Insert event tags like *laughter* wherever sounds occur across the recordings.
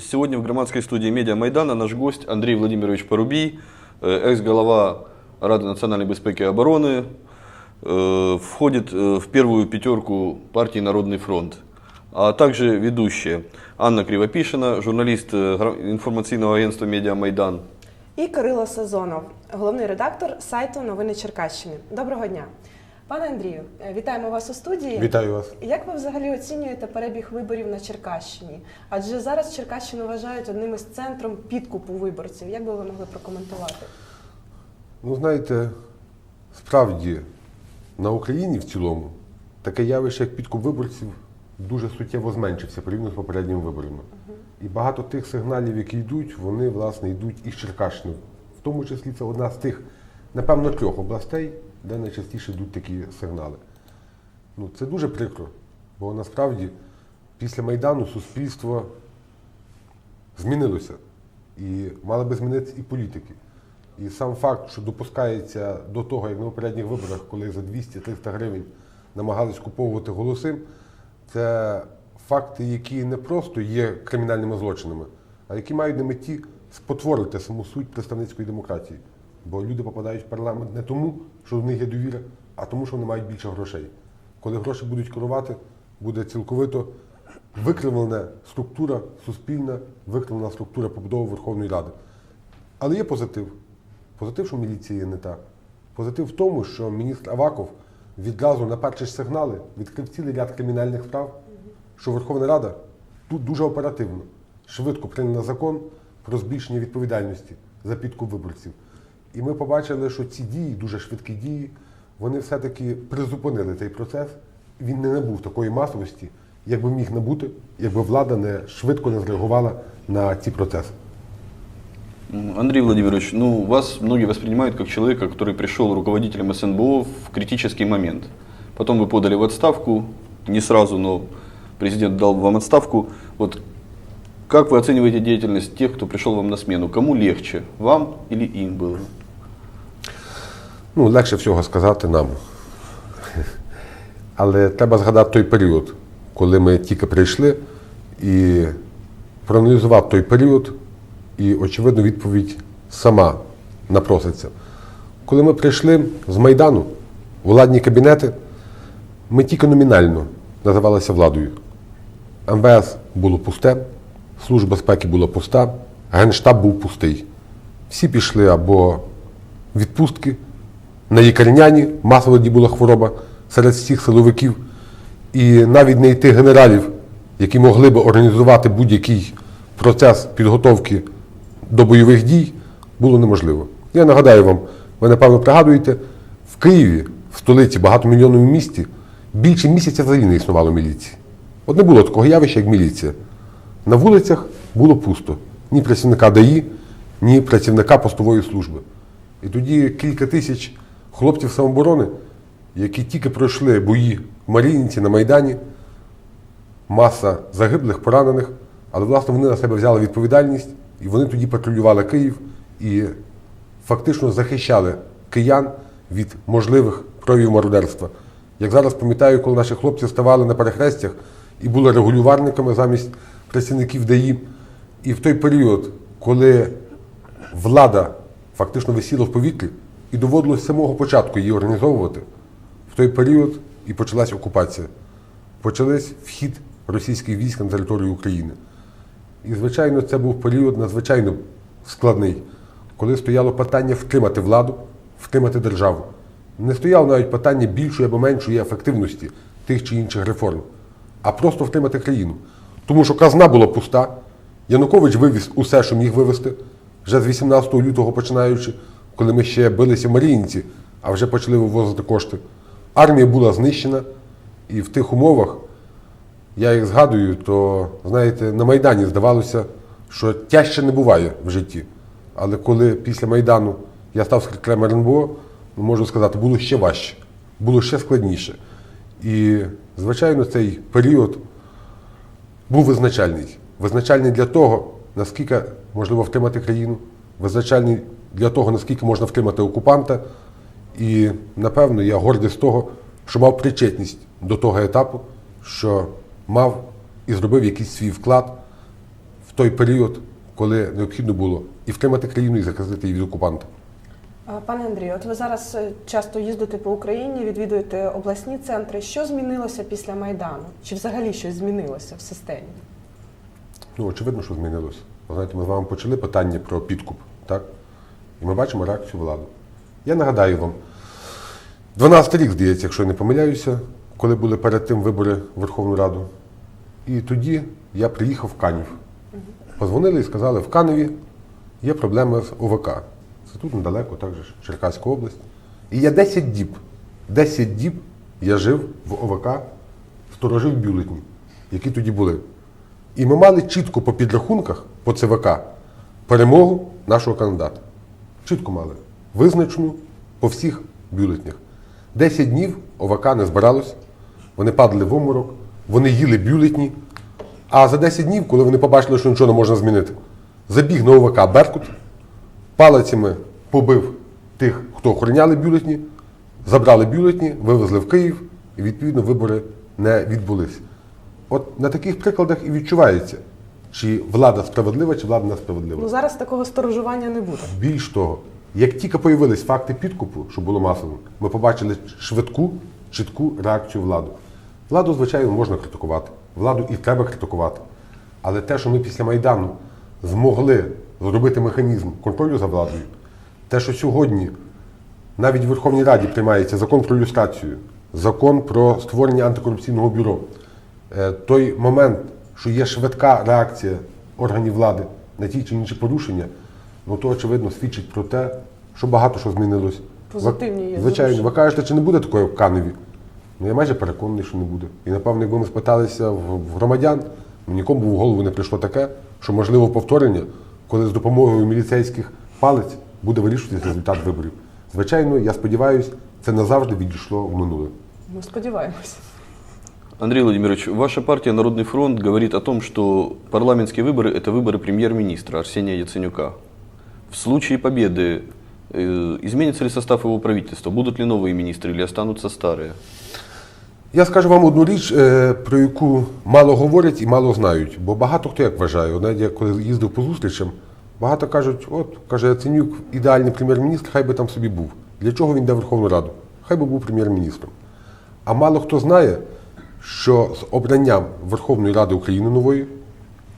Сегодня в громадской студии «Медиа Майдана» наш гость Андрей Владимирович Порубий, э, экс-глава Рады национальной безопасности и обороны, э, входит э, в первую пятерку партии «Народный фронт», а также ведущая Анна Кривопишина, журналист э, гра- информационного агентства «Медиа Майдан». І Кирило Сазонов, головний редактор сайту Новини Черкащини. Доброго дня. Пане Андрію, е, вітаємо вас у студії. Вітаю вас. Як ви взагалі оцінюєте перебіг виборів на Черкащині? Адже зараз Черкащину вважають одним із центром підкупу виборців. Як би ви могли прокоментувати? Ну, знаєте, справді на Україні в цілому таке явище, як підкуп виборців, дуже суттєво зменшився порівняно з попередніми виборами. І багато тих сигналів, які йдуть, вони, власне, йдуть із Черкащини. В тому числі це одна з тих, напевно, трьох областей, де найчастіше йдуть такі сигнали. Ну, це дуже прикро, бо насправді після Майдану суспільство змінилося. І мали би змінитися і політики. І сам факт, що допускається до того, як на попередніх виборах, коли за 200-300 гривень намагались куповувати голоси, це факти, які не просто є кримінальними злочинами, а які мають на меті спотворити саму суть представницької демократії. Бо люди попадають в парламент не тому, що в них є довіра, а тому, що вони мають більше грошей. Коли гроші будуть керувати, буде цілковито викривлена структура суспільна, викривлена структура побудови Верховної Ради. Але є позитив. Позитив, що міліція є не та. Позитив в тому, що міністр Аваков відразу на перші сигнали відкрив цілий ряд кримінальних справ, що Верховна Рада тут дуже оперативно, швидко прийняла закон про збільшення відповідальності за підкуп виборців. І ми побачили, що ці дії, дуже швидкі дії, вони все-таки призупинили цей процес. Він не набув такої масовості, як би міг набути, якби влада не швидко не зреагувала на ці процеси. М, Андрей Владимирович, ну, вас многие воспринимают как человека, который пришел руководителем СНБО в критический момент. Потом вы подали в отставку, не сразу, но президент дал вам отставку. Вот как вы оцениваете деятельность тех, кто пришел вам на смену? Кому легче, вам или им было? Ну, легше всього сказати нам. Але треба згадати той період, коли ми тільки прийшли і проаналізувати той період, і, очевидно, відповідь сама напроситься. Коли ми прийшли з Майдану владні кабінети, ми тільки номінально називалися владою. МВС було пусте, Служба безпеки була пуста, Генштаб був пустий. Всі пішли або відпустки, на лікарняні, масово тоді була хвороба серед всіх силовиків. І навіть не йти генералів, які могли би організувати будь-який процес підготовки до бойових дій, було неможливо. Я нагадаю вам, ви напевно пригадуєте, в Києві, в столиці, багатомільйонному місті, більше місяця взагалі не існувало міліції. От не було такого явища, як міліція. На вулицях було пусто. Ні працівника ДАІ, ні працівника постової служби. І тоді кілька тисяч хлопців самооборони, які тільки пройшли бої в Маріїнці на Майдані, маса загиблих, поранених, але власне вони на себе взяли відповідальність, і вони тоді патрулювали Київ і фактично захищали киян від можливих проявів мародерства. Як зараз пам'ятаю, коли наші хлопці ставали на перехрестях і були регулюварниками замість працівників ДАІ, і в той період, коли влада фактично висіла в повітрі, і доводилось з самого початку її організовувати, в той період і почалась окупація. Почались вхід російських військ на територію України. І, звичайно, це був період надзвичайно складний, коли стояло питання втримати владу, втримати державу. Не стояло навіть питання більшої або меншої ефективності тих чи інших реформ, а просто втримати країну. Тому що казна була пуста. Янукович вивіз усе, що міг вивезти, вже з 18 лютого починаючи, коли ми ще билися в Маріїнці, а вже почали вивозити кошти. Армія була знищена, і в тих умовах я їх згадую, то знаєте, на Майдані здавалося, що тяжче не буває в житті. Але коли після Майдану я став секретарем РНБО, ну, можу сказати, було ще важче, було ще складніше. І, звичайно, цей період був визначальний. Визначальний для того, наскільки можливо втримати країну, визначальний для того, наскільки можна втримати окупанта. І, напевно, я гордий з того, що мав причетність до того етапу, що мав і зробив якийсь свій вклад в той період, коли необхідно було і втримати країну, і захистити її від окупанта. Пане Андрію, от ви зараз е, часто їздите по Україні, відвідуєте обласні центри. Що змінилося після Майдану? Чи взагалі щось змінилося в системі? Ну, очевидно, що змінилося. Знаєте, ми з вами почали питання про підкуп, так? І ми бачимо реакцію влади. Я нагадаю вам, 12 рік, здається, якщо я не помиляюся, коли були перед тим вибори в Верховну Раду. І тоді я приїхав в Канів. Позвонили і сказали, в Каневі є проблема з ОВК. Це тут недалеко, також Черкаська область. І я 10 діб, 10 діб я жив в ОВК, сторожив бюлетні, які тоді були. І ми мали чітко по підрахунках по ЦВК перемогу нашого кандидата. Чітко мали. Визначену по всіх бюлетнях. 10 днів ОВК не збиралось, вони падали в обморок, вони їли бюлетні. А за 10 днів, коли вони побачили, що нічого не можна змінити, забіг на ОВК Беркут, палицями побив тих, хто охороняли бюлетні, забрали бюлетні, вивезли в Київ, і відповідно вибори не відбулись. От на таких прикладах і відчувається, чи влада справедлива, чи влада несправедлива. Ну зараз такого сторожування не буде. Більш того, як тільки появились факти підкупу, що було масовим, ми побачили швидку, чітку реакцію влади. Владу, звичайно, можна критикувати, владу і треба критикувати. Але те, що ми після Майдану змогли зробити механізм контролю за владою, те, що сьогодні навіть в Верховній Раді приймається закон про люстрацію, закон про створення антикорупційного бюро, Е, той момент, що є швидка реакція органів влади на ті чи інші порушення, ну то очевидно свідчить про те, що багато що змінилось. Позитивні є Звичайно, ви кажете, чи не буде такої в Каневі? Ну я майже переконаний, що не буде. І напевно, якби ми спиталися в громадян, ну, нікому в голову не прийшло таке, що можливо повторення, коли з допомогою міліцейських палець буде вирішуватися результат виборів. Звичайно, я сподіваюся, це назавжди відійшло в минуле. Ми сподіваємося. Андрей Владимирович, ваша партия «Народный фронт» говорит о том, что парламентские выборы – это выборы премьер-министра Арсения Яценюка. В случае победы э, изменится ли состав его правительства? Будут ли новые министры или останутся старые? Я скажу вам одну річ, е, про яку мало говорять і мало знають. Бо багато хто як вважає, От навіть я коли їздив по зустрічам, багато кажуть, от, каже Яценюк, ідеальний прем'єр-міністр, хай би там собі був. Для чого він йде в Верховну Раду? Хай би був прем'єр-міністром. А мало хто знає, що з обранням Верховної Ради України нової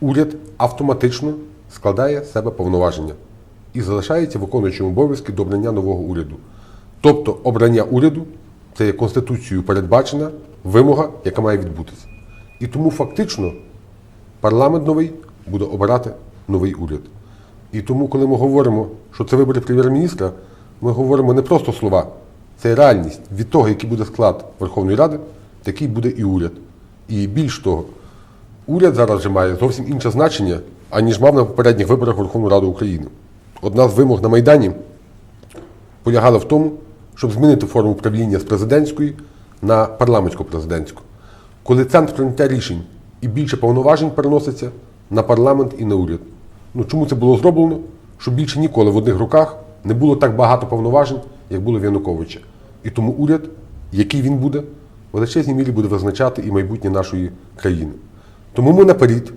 уряд автоматично складає з себе повноваження і залишається виконуючим обов'язки до обрання нового уряду. Тобто обрання уряду це є Конституцією передбачена вимога, яка має відбутися. І тому фактично парламент новий буде обирати новий уряд. І тому, коли ми говоримо, що це вибори прем'єр-міністра, ми говоримо не просто слова, це реальність. Від того, який буде склад Верховної Ради, такий буде і уряд. І більш того, уряд зараз вже має зовсім інше значення, аніж мав на попередніх виборах Верховної Ради України. Одна з вимог на Майдані полягала в тому, щоб змінити форму правління з президентської на парламентсько-президентську, коли центр прийняття рішень і більше повноважень переноситься на парламент і на уряд. Ну чому це було зроблено? Щоб більше ніколи в одних руках не було так багато повноважень, як було в Януковича. І тому уряд, який він буде, величезній мірі буде визначати і майбутнє нашої країни. Тому ми наперед,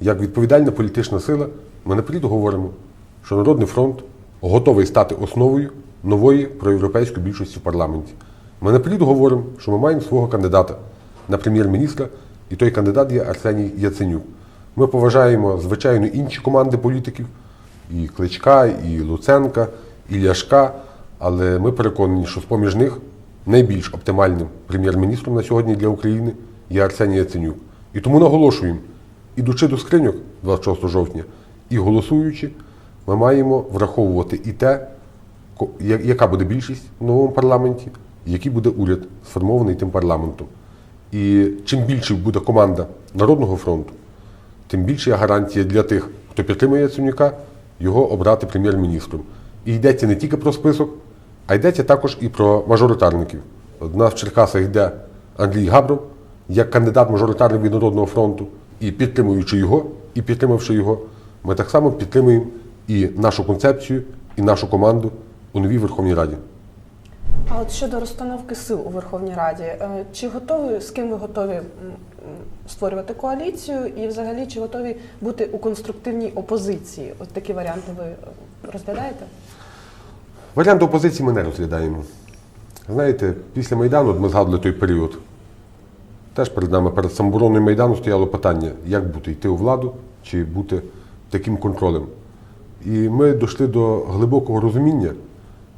як відповідальна політична сила, ми наперед говоримо, що Народний фронт готовий стати основою нової проєвропейської більшості в парламенті. Ми наперед говоримо, що ми маємо свого кандидата на прем'єр-міністра, і той кандидат є Арсеній Яценюк. Ми поважаємо, звичайно, інші команди політиків, і Кличка, і Луценка, і Ляшка, але ми переконані, що з-поміж них найбільш оптимальним прем'єр-міністром на сьогодні для України є Арсеній Яценюк. І тому наголошуємо, ідучи до скриньок 26 жовтня і голосуючи, ми маємо враховувати і те, яка буде більшість в новому парламенті, який буде уряд сформований тим парламентом. І чим більше буде команда Народного фронту, тим більше є гарантія для тих, хто підтримує Яценюка, його обрати прем'єр-міністром. І йдеться не тільки про список, а йдеться також і про мажоритарників. У нас в Черкасах йде Андрій Габров, як кандидат мажоритарний від Народного фронту, і підтримуючи його, і підтримавши його, ми так само підтримуємо і нашу концепцію, і нашу команду у новій Верховній Раді. А от щодо розстановки сил у Верховній Раді, е, чи готові з ким ви готові створювати коаліцію, і взагалі чи готові бути у конструктивній опозиції? От такі варіанти ви е, розглядаєте? Варіант опозиції ми не розглядаємо. Знаєте, після Майдану, от ми згадували той період, теж перед нами, перед самобороною Майдану стояло питання, як бути, йти у владу чи бути таким контролем. І ми дійшли до глибокого розуміння,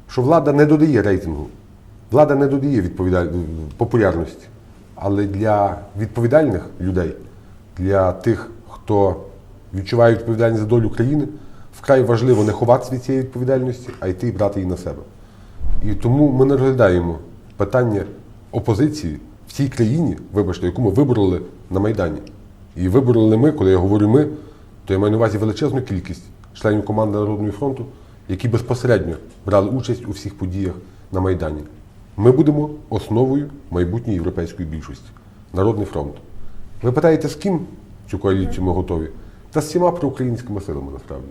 що влада не додає рейтингу, влада не додає відповідаль... популярності. Але для відповідальних людей, для тих, хто відчуває відповідальність за долю країни, вкрай важливо не ховатися від цієї відповідальності, а йти і брати її на себе. І тому ми не розглядаємо питання опозиції в цій країні, вибачте, яку ми вибороли на Майдані. І вибороли ми, коли я говорю ми, то я маю на увазі величезну кількість членів команди Народного фронту, які безпосередньо брали участь у всіх подіях на Майдані. Ми будемо основою майбутньої європейської більшості Народний фронт. Ви питаєте, з ким цю коаліцію ми готові? Та з всіма проукраїнськими силами насправді.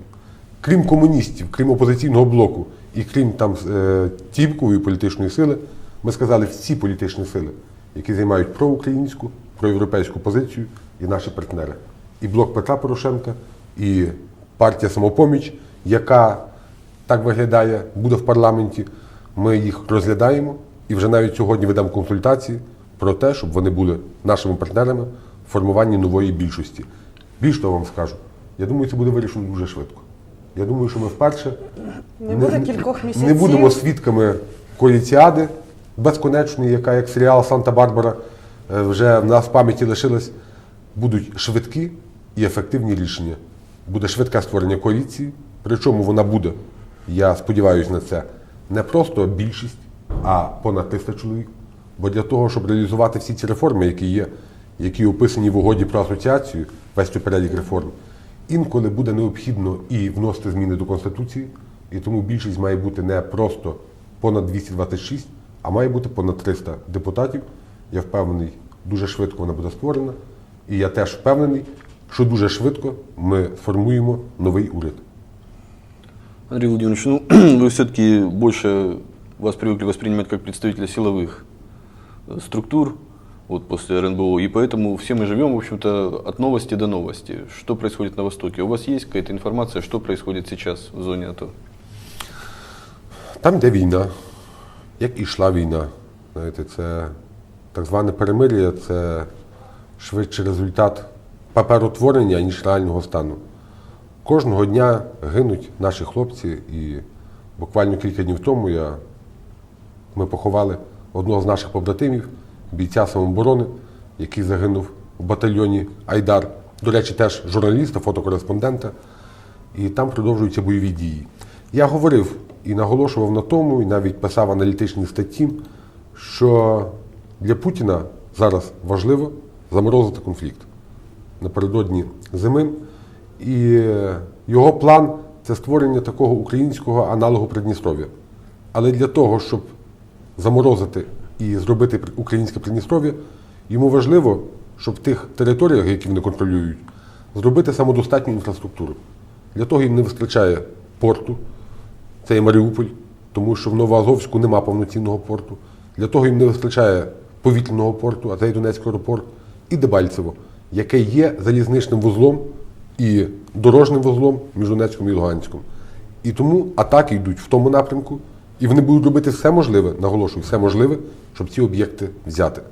Крім комуністів, крім опозиційного блоку і крім там е, тіпкової політичної сили, ми сказали всі політичні сили, які займають проукраїнську, проєвропейську позицію, і наші партнери. І блок Петра Порошенка, і партія Самопоміч, яка так виглядає, буде в парламенті. Ми їх розглядаємо і вже навіть сьогодні ведемо консультації про те, щоб вони були нашими партнерами в формуванні нової більшості. Більш того вам скажу, я думаю, це буде вирішено дуже швидко. Я думаю, що ми вперше Не буде кількох місяців. не будемо свідками коаліціади безконечної, яка як серіал Санта-Барбара е, вже в нас в пам'яті лишилась. Будуть швидкі і ефективні рішення. Буде швидке створення коаліції, причому вона буде, я сподіваюся на це, не просто більшість, а понад 300 чоловік. Бо для того, щоб реалізувати всі ці реформи, які є, які описані в угоді про асоціацію, весь цей перелік реформ, інколи буде необхідно і вносити зміни до Конституції, і тому більшість має бути не просто понад 226, а має бути понад 300 депутатів. Я впевнений, дуже швидко вона буде створена. І я теж впевнений, що дуже швидко ми сформуємо новий уряд. Андрей Владимирович, ну вы *clears throat* все-таки больше вас привыкли воспринимать как представителя силовых э, структур вот после РНБО, и поэтому все мы живем, в общем-то, от новости до новости. Что происходит на Востоке? У вас есть какая-то информация, что происходит сейчас в зоне АТО? Там йде війна, як і йшла війна. Знаєте, це так зване перемир'я, це швидше результат паперотворення, ніж реального стану. Кожного дня гинуть наші хлопці, і буквально кілька днів тому я, ми поховали одного з наших побратимів, бійця самооборони, який загинув в батальйоні Айдар. До речі, теж журналіста, фотокореспондента. І там продовжуються бойові дії. Я говорив і наголошував на тому, і навіть писав аналітичні статті, що для Путіна зараз важливо заморозити конфлікт напередодні зими. І його план це створення такого українського аналогу Придністров'я. Але для того, щоб заморозити і зробити українське Придністров'я, йому важливо, щоб в тих територіях, які вони контролюють, зробити самодостатню інфраструктуру. Для того їм не вистачає порту, це є Маріуполь, тому що в Новоазовську нема повноцінного порту. Для того їм не вистачає повітряного порту, а це є Донецький аеропорт, і Дебальцево, яке є залізничним вузлом і дорожним вузлом між Донецьком і Луганськом. І тому атаки йдуть в тому напрямку, і вони будуть робити все можливе, наголошую, все можливе, щоб ці об'єкти взяти.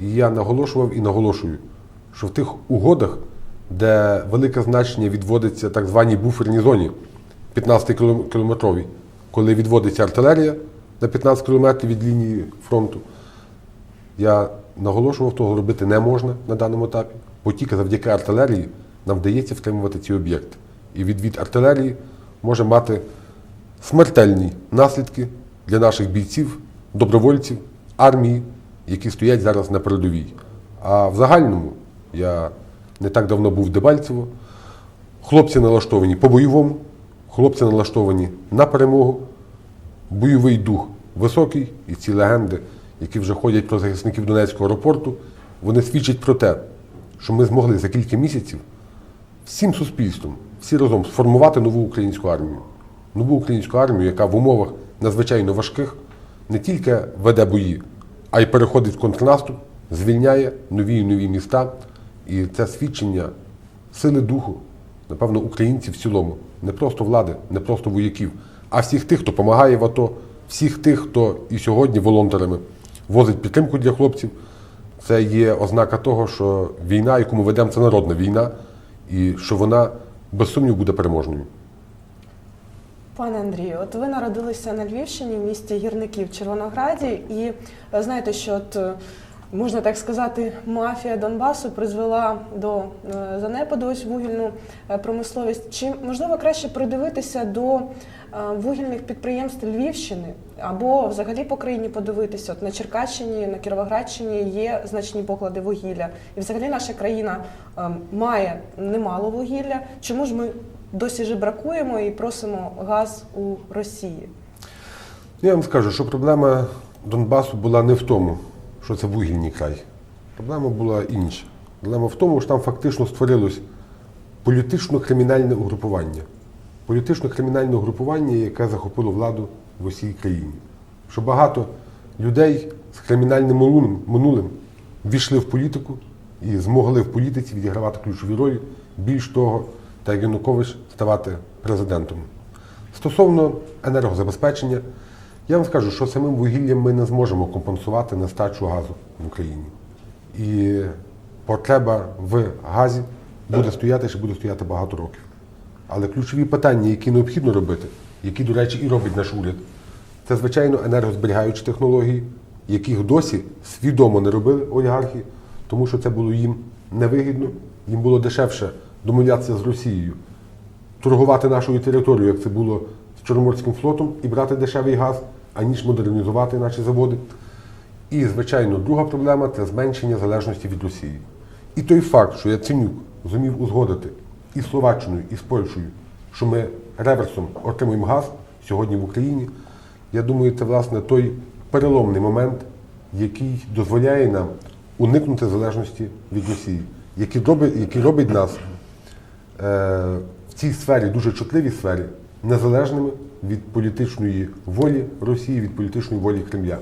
І я наголошував і наголошую, що в тих угодах, де велике значення відводиться так званій буферній зоні 15-кілометровій, коли відводиться артилерія на 15 кілометрів від лінії фронту, я наголошував, того робити не можна на даному етапі, бо тільки завдяки артилерії нам вдається втримувати ці об'єкти. І відвід артилерії може мати смертельні наслідки для наших бійців, добровольців, армії, які стоять зараз на передовій. А в загальному я не так давно був в Дебальцево. Хлопці налаштовані по-бойовому, хлопці налаштовані на перемогу, бойовий дух високий, і ці легенди, які вже ходять про захисників Донецького аеропорту, вони свідчать про те, що ми змогли за кілька місяців всім суспільством, всі разом сформувати нову українську армію. Нову українську армію, яка в умовах надзвичайно важких не тільки веде бої, а й переходить в контрнаступ, звільняє нові і нові міста І це свідчення сили духу, напевно, українців в цілому, не просто влади, не просто вояків, а всіх тих, хто допомагає в АТО, всіх тих, хто і сьогодні волонтерами возить підтримку для хлопців. Це є ознака того, що війна, яку ми ведемо, це народна війна, і що вона без сумніву буде переможною. Пане Андрію, от ви народилися на Львівщині, в місті гірників Червонограді, і е, знаєте, що от, е, можна так сказати, мафія Донбасу призвела до е, занепаду ось вугільну промисловість. Чи можливо краще придивитися до вугільних підприємств Львівщини або взагалі по країні подивитися? От на Черкащині, на Кіровоградщині є значні поклади вугілля, і взагалі наша країна е, має немало вугілля. Чому ж ми досі ж бракуємо і просимо газ у Росії. Я вам скажу, що проблема Донбасу була не в тому, що це вугільний край. Проблема була інша. Проблема в тому, що там фактично створилось політично-кримінальне угрупування. Політично-кримінальне угрупування, яке захопило владу в усій країні. Що багато людей з кримінальним минулим війшли в політику і змогли в політиці відігравати ключові ролі. Більш того, та Янукович ставати президентом. Стосовно енергозабезпечення, я вам скажу, що самим вугіллям ми не зможемо компенсувати нестачу газу в Україні. І потреба в газі буде стояти ще буде стояти багато років. Але ключові питання, які необхідно робити, які, до речі, і робить наш уряд, це, звичайно, енергозберігаючі технології, яких досі свідомо не робили олігархи, тому що це було їм невигідно, їм було дешевше домовлятися з Росією, торгувати нашою територією, як це було з Чорноморським флотом, і брати дешевий газ, аніж модернізувати наші заводи. І, звичайно, друга проблема це зменшення залежності від Росії. І той факт, що Яценюк зумів узгодити і з Словаччиною, і з Польщею, що ми реверсом отримуємо газ сьогодні в Україні, я думаю, це власне той переломний момент, який дозволяє нам уникнути залежності від Росії, який робить, який робить нас в цій сфері, дуже чутливій сфері, незалежними від політичної волі Росії, від політичної волі Кремля.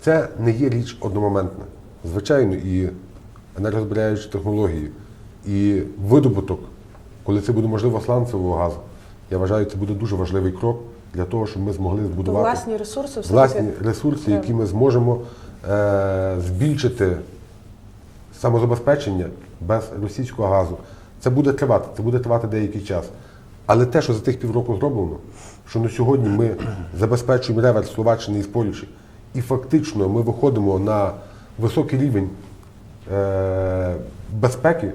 Це не є річ одномоментна. Звичайно, і енергозберігаючі технології, і видобуток, коли це буде можливо сланцевого газу, я вважаю, це буде дуже важливий крок для того, щоб ми змогли збудувати Власні ресурси власні ресурси, які ми зможемо е, збільшити самозабезпечення без російського газу. Це буде тривати, це буде тривати деякий час. Але те, що за тих півроку зроблено, що на сьогодні ми забезпечуємо реверс Словаччини і Польщі, і фактично ми виходимо на високий рівень е, безпеки,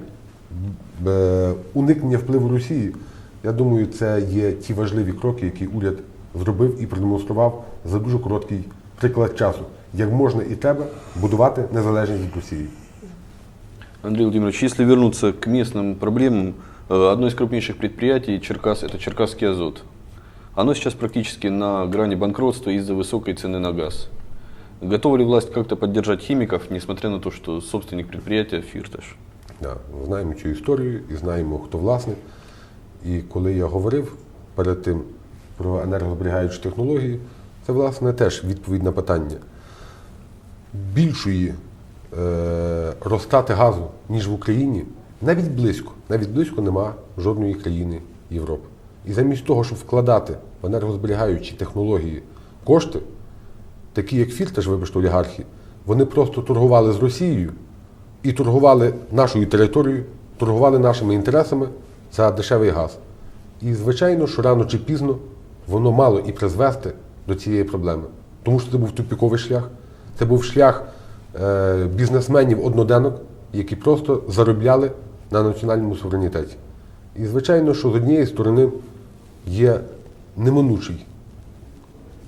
е, уникнення впливу Росії, я думаю, це є ті важливі кроки, які уряд зробив і продемонстрував за дуже короткий приклад часу, як можна і треба будувати незалежність від Росії. Андрей Владимирович, если вернуться к местным проблемам, э, одно из крупнейших предприятий Черкас – это Черкасский азот. Оно сейчас практически на грани банкротства из-за высокой цены на газ. Готова ли власть как-то поддержать химиков, несмотря на то, что собственник предприятия Фирташ? Да, знаємо цю історію і знаємо, хто власник. І коли я говорив перед тим про енергозберігаючі технології, це власне теж відповідь на питання. Більшої е, розтрати газу, ніж в Україні, навіть близько, навіть близько нема жодної країни Європи. І замість того, щоб вкладати в енергозберігаючі технології кошти, такі як Фірташ, вибачте, олігархи, вони просто торгували з Росією і торгували нашою територією, торгували нашими інтересами за дешевий газ. І, звичайно, що рано чи пізно воно мало і призвести до цієї проблеми. Тому що це був тупіковий шлях, це був шлях е, бізнесменів одноденок, які просто заробляли на національному суверенітеті. І, звичайно, що з однієї сторони є неминучий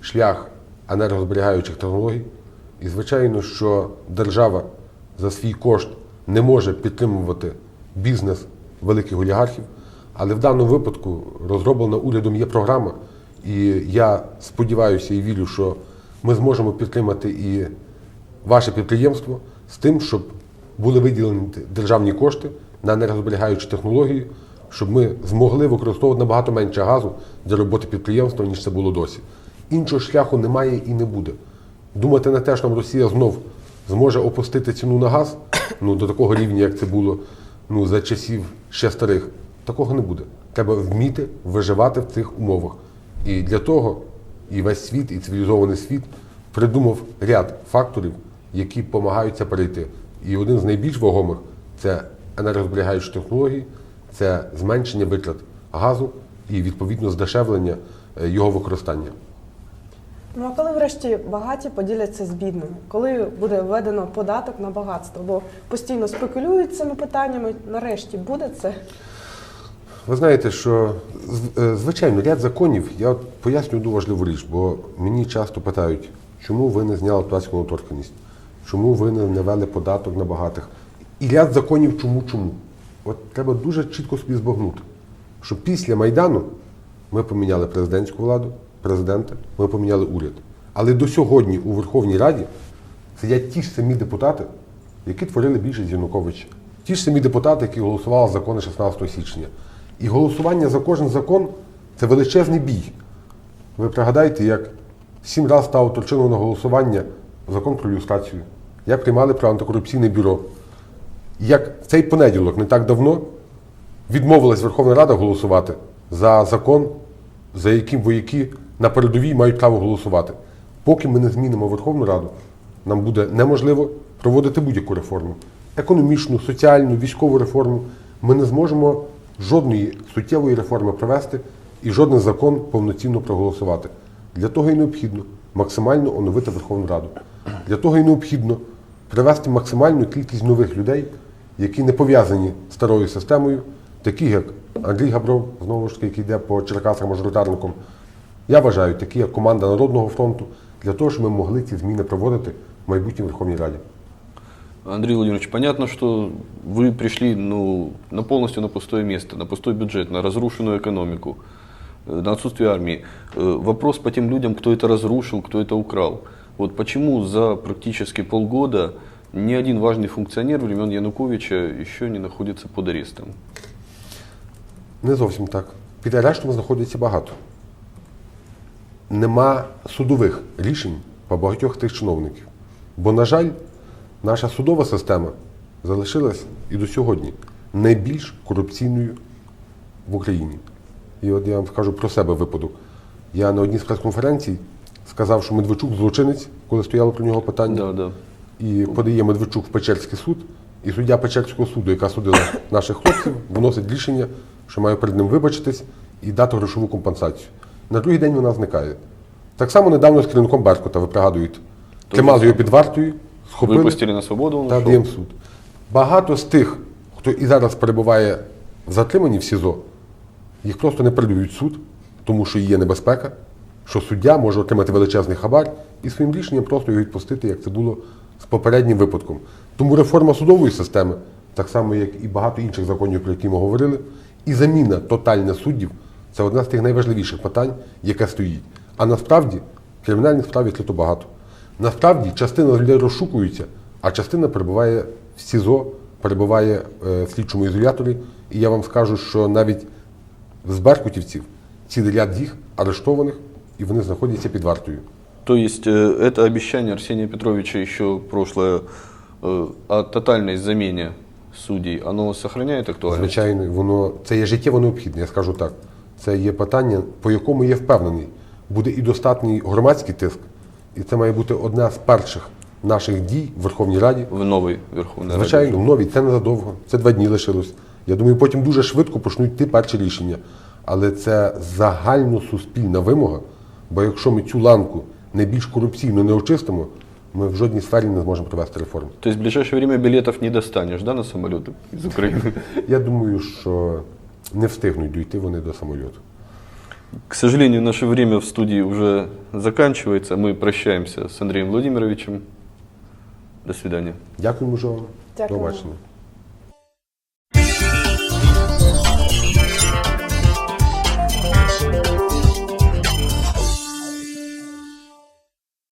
шлях енергозберігаючих технологій. І, звичайно, що держава за свій кошт не може підтримувати бізнес великих олігархів. Але в даному випадку розроблена урядом є програма, і я сподіваюся і вірю, що ми зможемо підтримати і ваше підприємство з тим, щоб були виділені державні кошти на енергозберігаючі технології, щоб ми змогли використовувати набагато менше газу для роботи підприємства, ніж це було досі. Іншого шляху немає і не буде. Думати на те, що нам Росія знов зможе опустити ціну на газ ну, до такого рівня, як це було ну, за часів ще старих. Такого не буде. Треба вміти виживати в цих умовах. І для того і весь світ, і цивілізований світ придумав ряд факторів, які допомагають це перейти. І один з найбільш вагомих це енергозберігаючі технології, це зменшення витрат газу і відповідно здешевлення е, його використання. Ну а коли врешті багаті поділяться з бідними? Коли буде введено податок на багатство? Бо постійно спекулюють цими питаннями. Нарешті буде це? Ви знаєте, що е, звичайно ряд законів, я от поясню одну важливу річ, бо мені часто питають, чому ви не зняли платську недоторканність, чому ви не ввели податок на багатих. І ряд законів чому чому. От треба дуже чітко собі збагнути, що після Майдану ми поміняли президентську владу, президента, ми поміняли уряд. Але до сьогодні у Верховній Раді сидять ті ж самі депутати, які творили більшість Януковича. Ті ж самі депутати, які голосували за закони 16 січня. І голосування за кожен закон це величезний бій. Ви пригадайте, як сім разів став торчином на голосування закон про люстрацію, як приймали про антикорупційне бюро. Як цей понеділок не так давно відмовилась Верховна Рада голосувати за закон, за яким вояки на передовій мають право голосувати. Поки ми не змінимо Верховну Раду, нам буде неможливо проводити будь-яку реформу. Економічну, соціальну, військову реформу. Ми не зможемо жодної суттєвої реформи провести і жоден закон повноцінно проголосувати. Для того і необхідно максимально оновити Верховну Раду. Для того і необхідно привести максимальну кількість нових людей, які не пов'язані з старою системою, такі як Андрій Габров, знову ж таки, який йде по Черкасах мажоритарником. Я вважаю, такі як команда Народного фронту, для того, щоб ми могли ці зміни проводити в майбутній Верховній Раді. Андрей Владимирович, понятно, что вы пришли ну, на полностью на пустое место, на пустой бюджет, на разрушенную экономику, э, на отсутствие армии. Э, Вопрос по тем людям, кто это разрушил, кто это украл. Вот почему за практически полгода ни один важный функционер времен Януковича еще не находится под арестом? Не зовсім так. Під арештом знаходиться багато. Нема судових рішень по багатьох тих чиновників. Бо, на жаль, наша судова система залишилась і до сьогодні найбільш корупційною в Україні. І от я вам скажу про себе випадок. Я на одній з прес-конференцій сказав, що Медведчук злочинець, коли стояло про нього питання. Да, да. І подає Медведчук в Печерський суд, і суддя Печерського суду, яка судила *clears throat* наших хлопців, виносить рішення, що має перед ним вибачитись і дати грошову компенсацію. На другий день вона зникає. Так само недавно з керівником Беркута, ви пригадуєте, тримали його під вартою, схопили Выпустили на свободу, та даємо суд. Багато з тих, хто і зараз перебуває в затриманні в СІЗО, їх просто не передають в суд, тому що є небезпека, що суддя може отримати величезний хабар і своїм рішенням просто його відпустити, як це було з попереднім випадком. Тому реформа судової системи, так само як і багато інших законів, про які ми говорили, і заміна тотальна суддів це одне з тих найважливіших питань, яке стоїть. А насправді кримінальних справ відкрито багато. Насправді частина людей розшукується, а частина перебуває в СІЗО, перебуває е, в слідчому ізоляторі. І я вам скажу, що навіть з беркутівців цілий ряд їх арештованих, і вони знаходяться під вартою. То есть э, это обещание Арсения Петровича еще прошлое э, о тотальной замене судей, оно сохраняет актуальность? Звичайно, воно це є життєво необхідне, я скажу так. Це є питання, по якому я впевнений, буде і достатній громадський тиск, і це має бути одна з перших наших дій в Верховній Раді. В новой Верховной Раде. Звичайно, в новій це незадовго, це два дні лишилось. Я думаю, потім дуже швидко почнуть йти перші рішення. Але це загальносуспільна вимога, бо якщо ми цю ланку не більш корупційно не очистимо, ми в жодній сфері не зможемо провести реформу. То есть в ближайшее время билетов не достанешь, да, на самолеты из Украины? *laughs* Я думаю, що не встигнуть дійти вони до самольоту. К сожалению, наше время в студии уже заканчивается. Мы прощаемся с Андреем Владимировичем. До свидания. Дякуємо, Жовна. До Дякуємо. побачення.